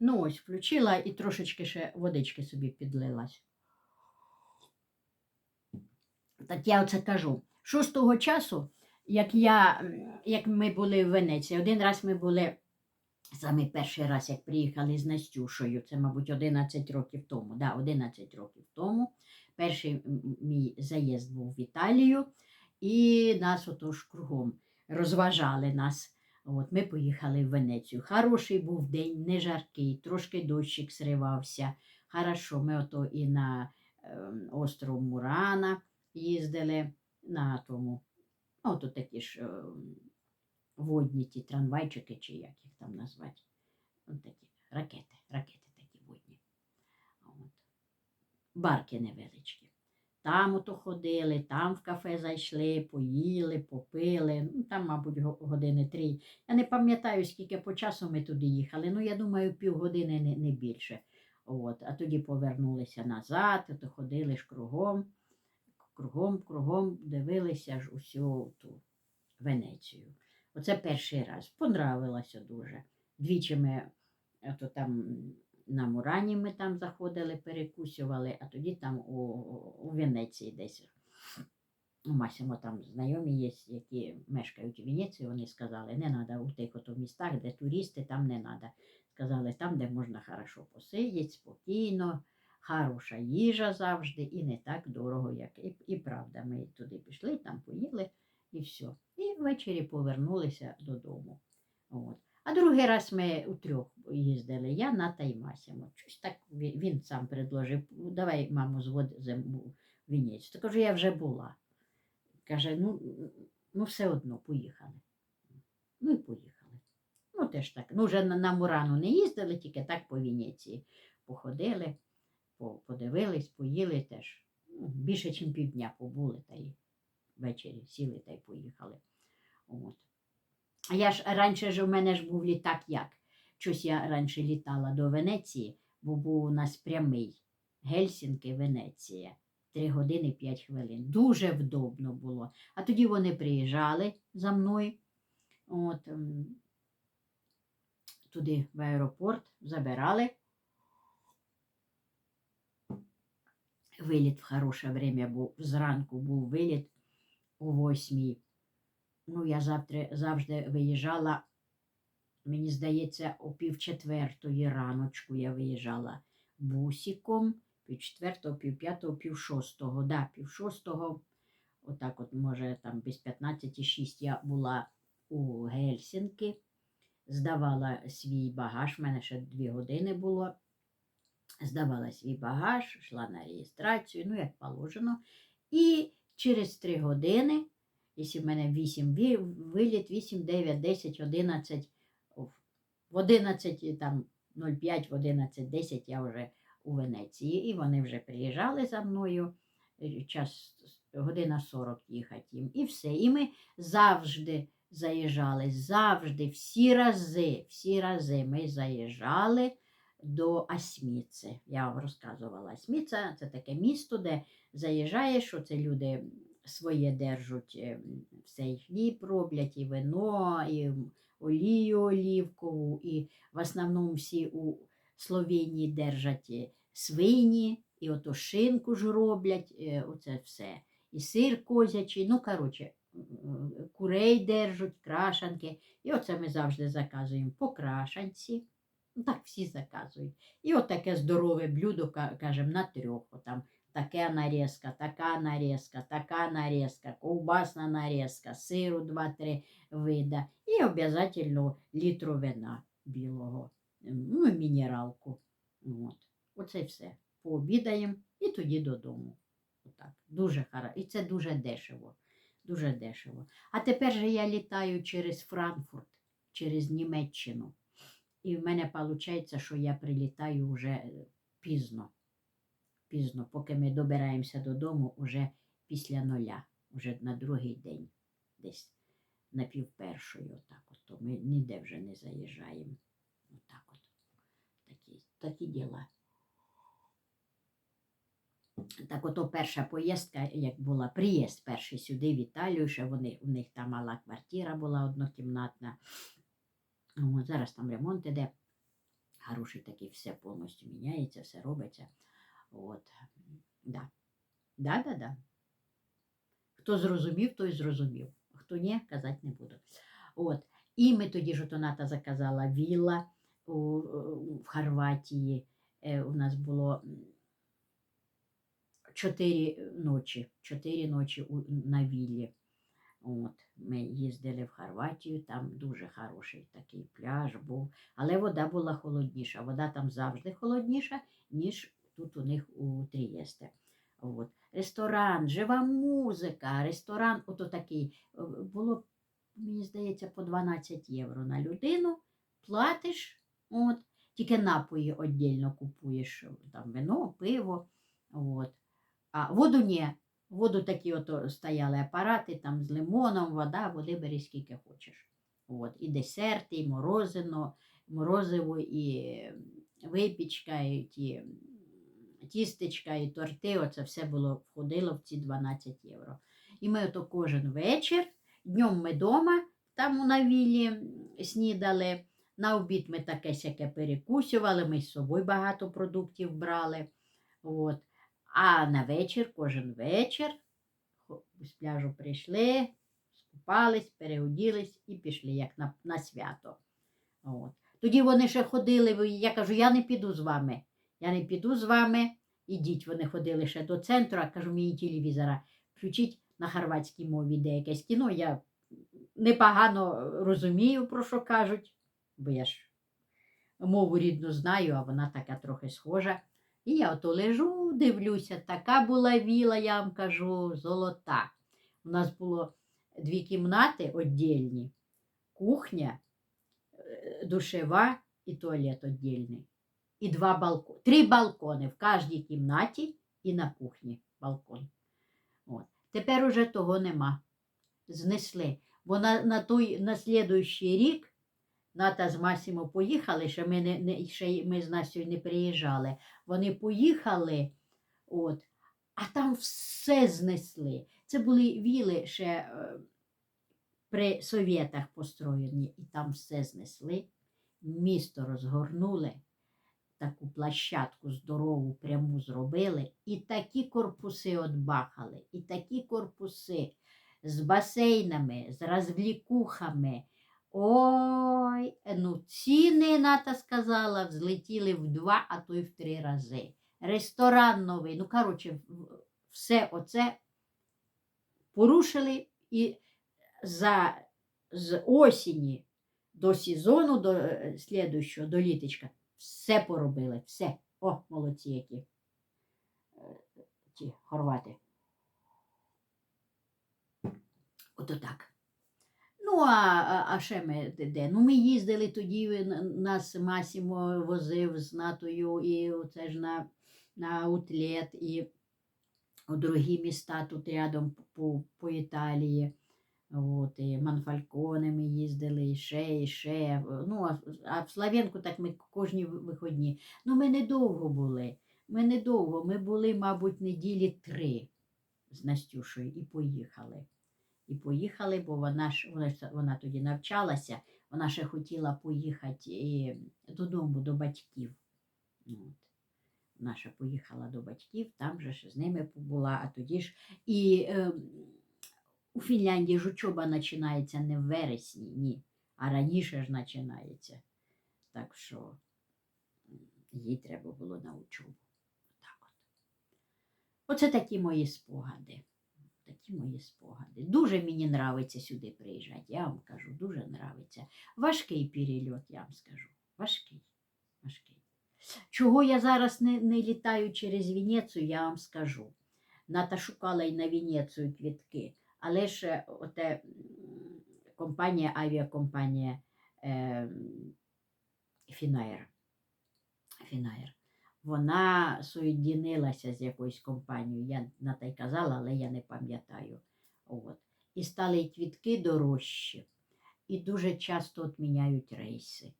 Ну ось, включила і трошечки ще водички собі підлилась. Так я оце кажу. Що з того часу, як, я, як ми були в Венеції, один раз ми були саме перший раз, як приїхали з Настюшою, це, мабуть, 11 років тому. Да, 11 років тому. Перший мій заїзд був в Італію, і нас отож кругом розважали нас. От ми поїхали в Венецію. Хороший був день, не жаркий, трошки дощик сривався. Хорошо, ми ото і на ем, остров Мурана їздили на тому. Ото такі ж ем, водні ті трамвайчики, чи як їх там назвати. От такі ракети, ракети такі водні. От. Барки невеличкі. Там ото ходили, там в кафе зайшли, поїли, попили. Ну, там, мабуть, години три. Я не пам'ятаю, скільки по часу ми туди їхали. Ну, я думаю, півгодини не, не більше. От. А тоді повернулися назад, то ходили ж кругом, кругом, кругом дивилися ж усю ту Венецію. Оце перший раз. Понравилося дуже. Двічі ми ото там на Мурані ми там заходили, перекусювали, а тоді там у, у Венеції десь. У Масімо там знайомі є, які мешкають у Венеції, вони сказали, не треба у тих ото містах, де туристи, там не треба. Сказали, там, де можна хорошо посидіти, спокійно, хороша їжа завжди і не так дорого, як і, і правда. Ми туди пішли, там поїли і все. І ввечері повернулися додому. От. А другий раз ми у трьох їздили, я на Таймасімо. Щось так він, сам предложив, давай, мамо, зводимо в Венецію. Та кажу, я вже була. Каже, ну, ну все одно поїхали. Ну і поїхали. Ну, теж так. Ну, вже на, на Мурану не їздили, тільки так по Венеції. Походили, по, подивились, поїли теж. Ну, більше, ніж півдня побули та й ввечері сіли та й поїхали. От. Я ж раніше ж у мене ж був літак як? Щось я раніше літала до Венеції, бо був у нас прямий Гельсінки, Венеція. 3 години 5 хвилин. Дуже вдобно було. А тоді вони приїжджали за мною. От, ем, туди в аеропорт забирали. Виліт в хороше время був. Зранку був виліт о восьмій. Ну, я завтра, завжди виїжджала, мені здається, о пів четвертої раночку я виїжджала бусиком, пів четвертого, пів п'ятого, пів шостого. Да, пів шостого, отак от, може, там без 15 я була у Гельсінки, здавала свій багаж, в мене ще дві години було. Здавала свій багаж, йшла на реєстрацію, ну, як положено. І через три години, якщо в мене 8 виліт, 8, 9, 10, 11, в 11, там 05, в 11, 10 я вже у Венеції. І вони вже приїжджали за мною. е, Час година 40 їхати їм. І все. І ми завжди заїжджали, завжди, всі рази, всі рази ми заїжджали до Асміци. Я вам розказувала. Асміца це таке місто, де заїжджаєш, оце люди своє держуть, е, все і хліб роблять, і вино, і олію олівкову, і в основному всі у Словенії держать е, свині, і ото шинку ж роблять, е, оце все. І сир козячий, ну, коротше, курей держать, крашанки. І оце ми завжди заказуємо по крашанці. Ну, так всі заказують. І от таке здорове блюдо, кажемо, на трьох. Отам така нарізка, така нарізка, така нарізка, ковбасна нарізка, сиру 2-3 вида. І обов'язково літру вина білого, ну мінералку. От. Оце все. Пообідаємо і тоді додому. Отак. Дуже хара. І це дуже дешево. Дуже дешево. А тепер же я літаю через Франкфурт, через Німеччину. І в мене виходить, що я прилітаю вже е, пізно. Пізно, поки ми добираємося додому уже після нуля, вже на другий день, десь на півпершої, отак от. То ми ніде вже не заїжджаємо. Отак от. Такі, такі діла. Так ото перша поїздка, як була приїзд перший сюди, в Італію, ще вони, у них там мала квартира була однокімнатна. Зараз там ремонт іде. Хороший такий все повністю міняється, все робиться. От. Да. Да, да, да. Хто зрозумів, той зрозумів. Хто ні, казати не буду. От. І ми тоді ж ото Ната заказала вілла у, у- в Хорватії. Е, у нас було чотири ночі, чотири ночі у, на віллі. От, ми їздили в Хорватію, там дуже хороший такий пляж був, але вода була холодніша. Вода там завжди холодніша, ніж тут у них у Трієсте. От. Ресторан, жива музика, ресторан, ото такий. е, Було, мені здається, по 12 євро на людину. Платиш, от, тільки напої віддільно купуєш, там вино, пиво. От. А воду ні. Воду такі ото стояли апарати там з лимоном, вода, води бери скільки хочеш. От. І десерти, і морозино, морозиво, і е, випічка, і ті тістечка, і торти. Оце все було входило в ці 12 євро. І ми ото кожен вечір, днем ми вдома, там у навілі снідали. На обід ми таке сяке перекусювали, ми з собою багато продуктів брали. От. А на вечір, кожен вечір з пляжу прийшли, скупались, переоділись і пішли, як на, на свято. От. Тоді вони ще ходили, я кажу, я не піду з вами. Я не піду з вами. Ідіть, вони ходили ще до центру, а кажу, мені телевізора. Включіть на хорватській мові де якесь кіно. Я непогано розумію, про що кажуть, бо я ж мову рідну знаю, а вона така трохи схожа. І я ото лежу, дивлюся, така була віла, я вам кажу, золота. У нас було дві кімнати віддільні, кухня, е, душева і туалет віддільний. І два балкони. Три балкони в кожній кімнаті і на кухні балкон. От. Тепер уже того нема. Знесли. Бо на, на, той, на слідуючий рік Ната з Масімо поїхали, ще ми, не, не, ще ми з Настю не приїжджали. Вони поїхали, от, а там все знесли. Це були віли ще е, при совєтах построєні, і там все знесли. Місто розгорнули, таку площадку здорову, пряму зробили, і такі корпуси отбахали, і такі корпуси з басейнами, з розвлікухами. Ой, ну ціни, Ната сказала, взлетіли в два, а то й в три рази. Ресторан новий. Ну, коротше, все оце порушили і за, з осені до сезону, до е, до літочка, все поробили, все. О, молодці які. Е, Ті хорвати. Ото так. Ну, а, а, ще ми де-? Ну, ми їздили тоді, нас Масімо возив з натою, і оце ж на, на аутлет, і у другі міста тут рядом по, по Італії. От, і Манфальконе ми їздили, і ще, і ще. Ну, а, в Слав'янку так ми кожні виходні. Ну, ми недовго були. Ми недовго. Ми були, мабуть, неділі три з Настюшею і поїхали. І поїхали, бо вона ж вона, вона тоді навчалася, вона ще хотіла поїхати е, додому до батьків. От. Вона поїхала до батьків, там же ж з ними побула, а тоді ж і е, у Фінляндії ж учоба починається не в вересні, ні, а раніше ж починається. Так що їй треба було на учобу. Так от. Оце такі мої спогади. Такі мої спогади. Дуже мені нравиться сюди приїжджати, я вам кажу, дуже нравиться. Важкий перельот, я вам скажу. Важкий. Важкий. Чого я зараз не, не літаю через Венецію, я вам скажу. Ната шукала і на Венецію квітки, але ж оте компанія, авіакомпанія е, Фінаєр. Фінаєр. Вона соєдинилася з якоюсь компанією. Я на те й казала, але я не пам'ятаю. От. І стали й квітки дорожчі. І дуже часто відміняють рейси.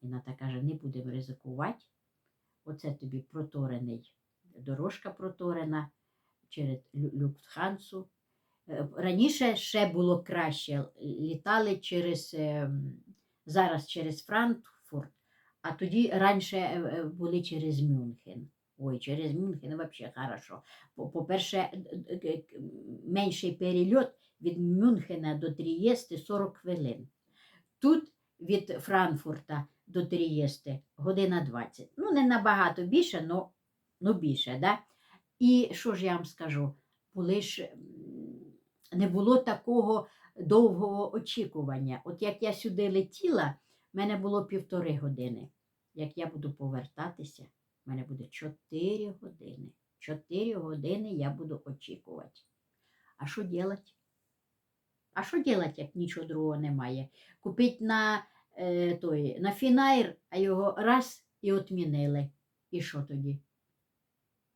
І Ната каже, не будемо ризикувати. Оце тобі проторений, дорожка проторена через Лю- Люфтхансу. Е, Раніше ще було краще. Літали через, ем, зараз через Франкфурт, А тоді раніше е, е, були через Мюнхен. Ой, через Мюнхен взагалі хорошо. По- По-перше, менший перельот від Мюнхена до Трієсти 40 хвилин. Тут від Франкфурта до Трієсти година 20. Ну, не набагато більше, але більше. Да? І що ж я вам скажу? Були ж, не було такого довгого очікування. От як я сюди летіла, в мене було півтори години. Як я буду повертатися, в мене буде 4 години. 4 години я буду очікувати. А що робити? А що робити, як нічого другого немає? Купить на, е, той, на фінайр, а його раз і отмінили. І що тоді?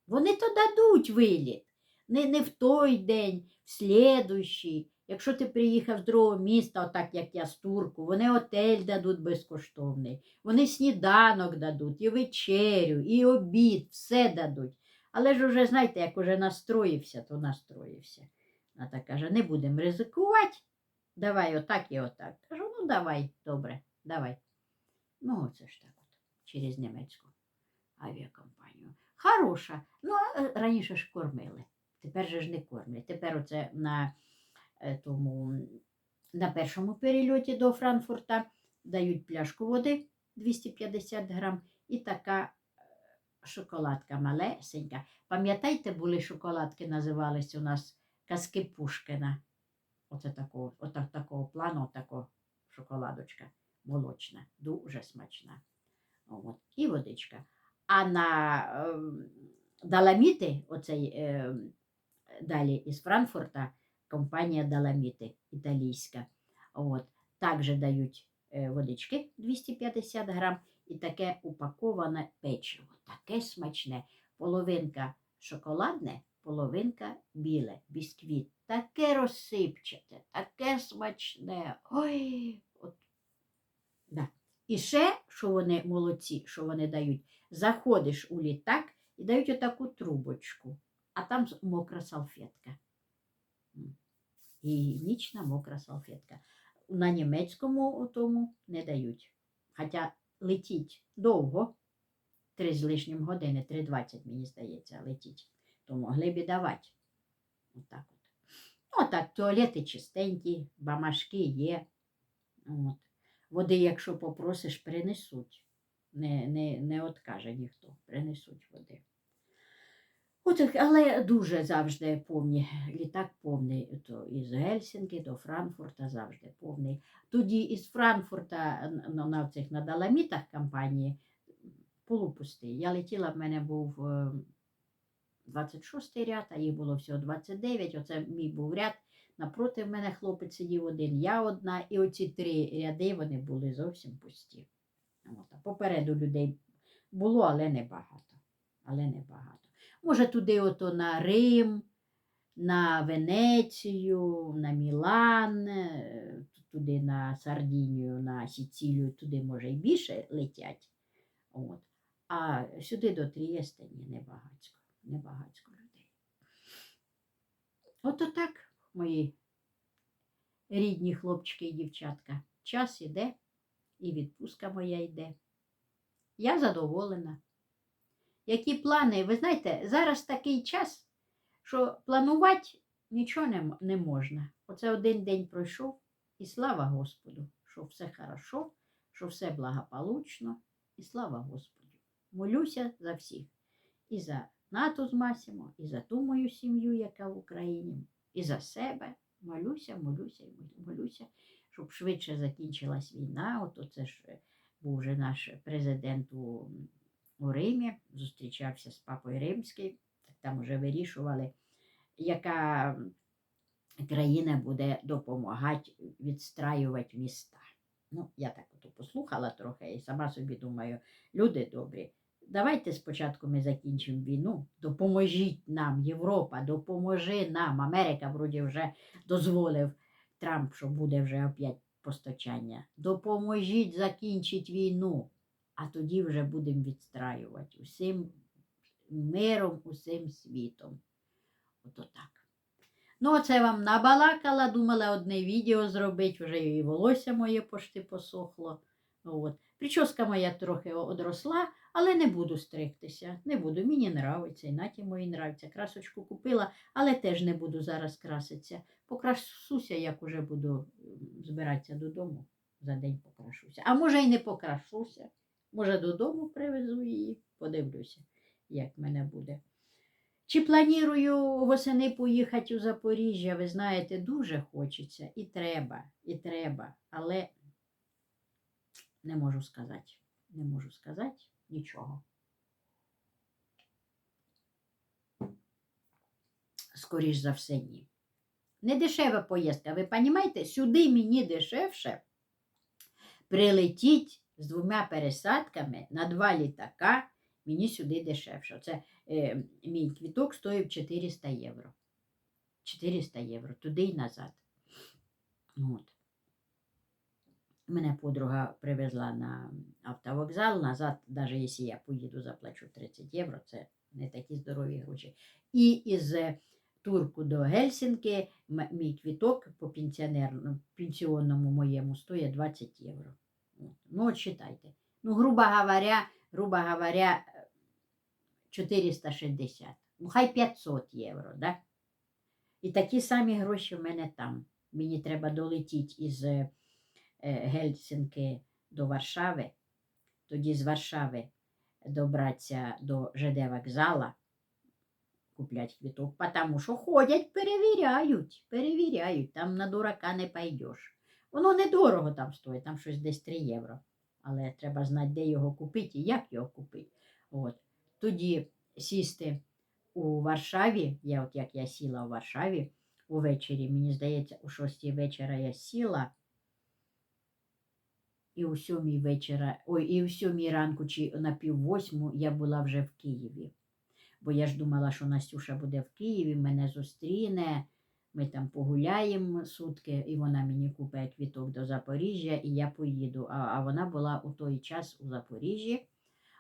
Вони то дадуть виліт. Не, не в той день, в слідущий. Якщо ти приїхав з другого міста, отак як я з турку, вони отель дадуть безкоштовний, вони сніданок дадуть, і вечерю, і обід, все дадуть. Але ж уже, знаєте, як уже настроївся, то настроївся. Вона так каже, не будемо ризикувати. Давай отак і отак. Кажу, ну давай, добре, давай. Ну, оце ж так от, через німецьку авіакомпанію. Хороша. Ну, а раніше ж кормили. Тепер же ж не кормлять. Тепер оце на е, тому на першому перельоті до Франкфурта дають пляшку води 250 грам і така е, шоколадка малесенька. Пам'ятаєте, були шоколадки, називались у нас казки Пушкіна. Оце такого, отак, такого плану, такого шоколадочка молочна, дуже смачна. От. І водичка. А на ем, Даламіти, оцей ем, далі із Франкфурта, компанія Даламіти італійська. От. Також дають е, водички 250 грам і таке упаковане печиво. Таке смачне. Половинка шоколадне, половинка біле, бісквіт. Таке розсипчате, таке смачне. Ой, от. Да. І ще, що вони молодці, що вони дають, заходиш у літак і дають отаку трубочку, а там мокра салфетка. Гігієнічна мокра салфетка. На німецькому тому не дають. Хоча летіть довго, три з лишнім години, 3.20, мені здається, летіть. То могли б і давати. Отак от. Ну, так, туалети чистенькі, бамашки є. От. Води, якщо попросиш, принесуть. Не, не, не откаже ніхто, принесуть води. От, але дуже завжди повні. Літак повний. То із Гельсінки до Франкфурта завжди повний. Тоді із Франкфурта н- на, цих на Даламітах компанії полупустий. Я летіла, в мене був е, 26 ряд, а їх було всього 29. Оце мій був ряд. Напроти мене хлопець сидів один, я одна, і оці три ряди вони були зовсім пусті. Попереду людей було, але небагато. Але небагато. Може, туди ото на Рим, на Венецію, на Мілан, е, туди на Сардінію, на Сіцилію, туди, може, і більше летять. От. А сюди до Трієста ні, небагацько. Небагацько людей. Ото так, мої рідні хлопчики і дівчатка. Час іде, і відпустка моя йде. Я задоволена. Які плани? Ви знаєте, зараз такий час, що планувати нічого не, можна. Оце один день пройшов, і слава Господу, що все хорошо, що все благополучно, і слава Господу. Молюся за всіх. І за НАТО з Масімо, і за ту мою сім'ю, яка в Україні, і за себе. Молюся, молюся молюся, щоб швидше закінчилась війна. От це ж був вже наш президент у, у Римі, зустрічався з папою Римським, там вже вирішували, яка країна буде допомагати відстраювати міста. Ну, я так от послухала трохи і сама собі думаю, люди добрі, давайте спочатку ми закінчимо війну, допоможіть нам, Європа, допоможи нам. Америка вроді вже дозволив Трамп, що буде вже опять постачання. Допоможіть закінчити війну, а тоді вже будемо відстраювати усім миром, усім світом. Ото так. Ну, оце вам набалакала, думала одне відео зробити, вже і волосся моє пошти посохло. От. Прическа моя трохи одросла, але не буду стригтися. Не буду. Мені нравиться, і наті мої нравиться. Красочку купила, але теж не буду зараз краситися. Покрашуся, як уже буду збиратися додому. За день покрашуся. А може й не покрашуся. Може, додому привезу її, подивлюся, як мене буде. Чи планую восени поїхати у Запоріжжя, ви знаєте, дуже хочеться. І треба, і треба, але не можу сказати. Не можу сказати нічого. Скоріш за все, ні. Не дешева поїздка, ви розумієте? Сюди мені дешевше прилетіть з двома пересадками на два літака, мені сюди дешевше. Це е, мій квіток стоїв 400 євро. 400 євро туди і назад. От. Мене подруга привезла на автовокзал, назад, навіть якщо я поїду, заплачу 30 євро, це не такі здорові гроші. І із Турку до Гельсінки мій квіток по пенсіонному моєму стоїть 20 євро. Ну, от считайте. Ну, грубо говоря, грубо говоря, е, 460. Ну, хай 500 євро, да? І такі самі гроші в мене там. Мені треба долетіти із е, е, Гельсінки до Варшави, тоді з Варшави добратися до ЖД вокзала, куплять квіток, тому що ходять, перевіряють, перевіряють, там на дурака не пойдеш. Воно недорого там стоїть, там щось десь 3 євро. Але треба знати, де його купити і як його купити. От. Тоді сісти у Варшаві, я от як я сіла у Варшаві увечері, мені здається, у 6 вечора я сіла, і у 7 вечора, ой, і у 7 ранку чи на пів восьму я була вже в Києві. Бо я ж думала, що Настюша буде в Києві, мене зустріне, ми там погуляємо сутки, і вона мені купить квіток до Запоріжжя, і я поїду. А, а вона була у той час у Запоріжжі.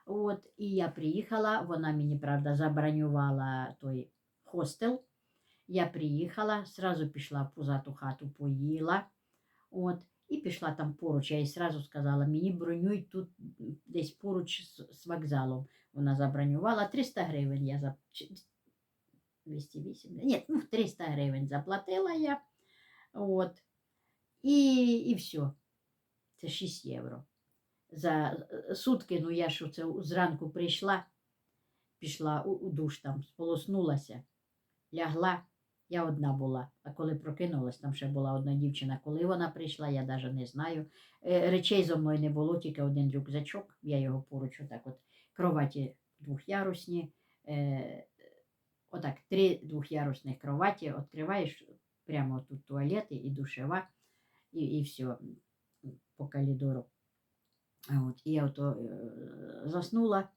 От, і я приїхала, вона мені, правда, забронювала той хостел. Я приїхала, сразу пішла в пузату хату, поїла. От, і пішла там поруч. Я їй сразу сказала, мені бронюють тут десь поруч з вокзалом. Вона забронювала 300 гривень. Я за... чи- 208, ні, ну 300 гривень заплатила я. От. І, і все. Це 6 євро. За е, сутки, ну я ж це зранку прийшла, пішла у, у душ там, сполоснулася, лягла. Я одна була, а коли прокинулась, там ще була одна дівчина. Коли вона прийшла, я навіть не знаю. Е, Речей зо мною не було, тільки один рюкзачок. Я його поруч, отак от кроваті двохярусні. Отак, три двохярусних кроваті, відкриваєш прямо тут туалети і душева, і, і все по коридору. От, і я ото е, заснула,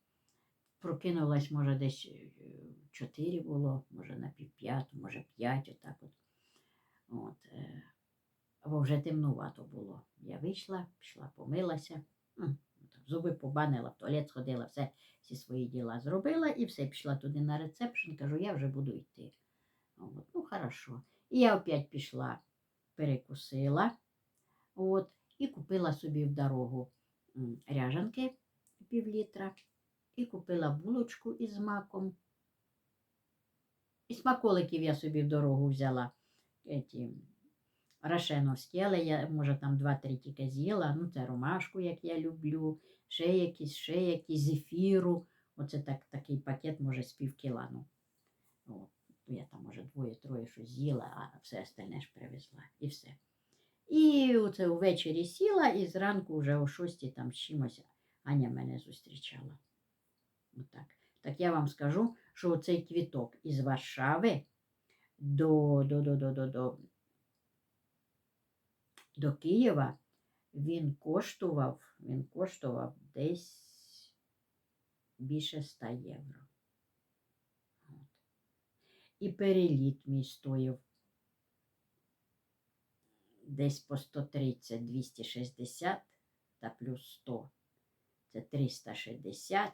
прокинулась, може, десь е, чотири було, може на півп'яту, може п'ять, отак от. От, е, бо вже темнувато було. Я вийшла, пішла, помилася, зуби побанила, в туалет сходила, все, всі свої діла зробила і все, пішла туди на рецепшн, кажу, я вже буду йти. От, ну, хорошо. І я опять пішла, перекусила, от, і купила собі в дорогу ряжанки пів літра, і купила булочку із маком. І смаколиків я собі в дорогу взяла. Еті, рашеновські, але я, може, там два-три тільки з'їла. Ну, це ромашку, як я люблю, ще якісь, ще якісь зефіру. Оце так, такий пакет, може, з пів кіла. Ну. Ну, Я там, може, двоє-троє щось з'їла, а все остальне ж привезла. І все. І оце увечері сіла, і зранку вже о шостій там з чимось Аня мене зустрічала. Отак. Так я вам скажу, що оцей квіток із Варшави до, до, до, до, до, до, до Києва він коштував, він коштував десь більше 100 євро. От. І переліт мій стоїв десь по 130, 260 та плюс 100. Це 360.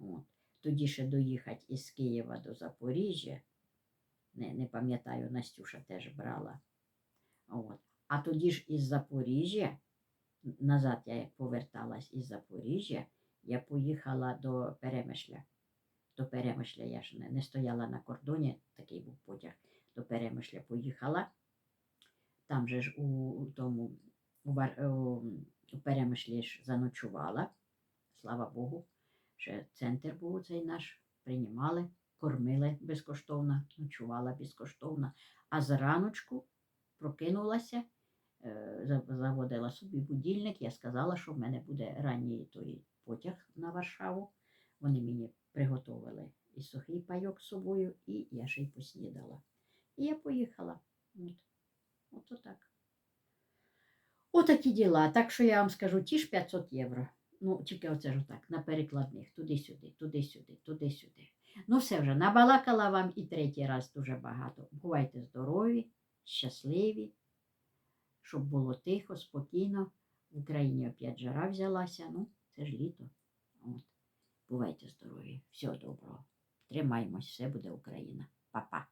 От. Тоді ще доїхати із Києва до Запоріжжя. Не, не пам'ятаю, Настюша теж брала. От. А тоді ж із Запоріжжя назад, я як поверталась із Запоріжжя, я поїхала до Перемишля. До Перемишля я ж не, не стояла на кордоні, такий був потяг. До Перемишля поїхала. Там же ж у, у тому у, у, Перемишлі ж заночувала. Слава Богу, ще центр був цей наш, приймали, кормили безкоштовно, ночувала безкоштовно. А зраночку прокинулася, заводила собі будильник. Я сказала, що в мене буде ранній той потяг на Варшаву. Вони мені приготували і сухий пайок з собою, і я ще й поснідала. І я поїхала. От, от отак. Отакі діла. Так що я вам скажу, ті ж 500 євро. Ну, тільки оце ж отак, на перекладних, туди-сюди, туди-сюди, туди-сюди. Ну, все вже, набалакала вам і третій раз дуже багато. Бувайте здорові, щасливі, щоб було тихо, спокійно. В Україні опять жара взялася. Ну, це ж літо. От. Бувайте здорові. Всього доброго. Тримаємось, все буде Україна. Па-па.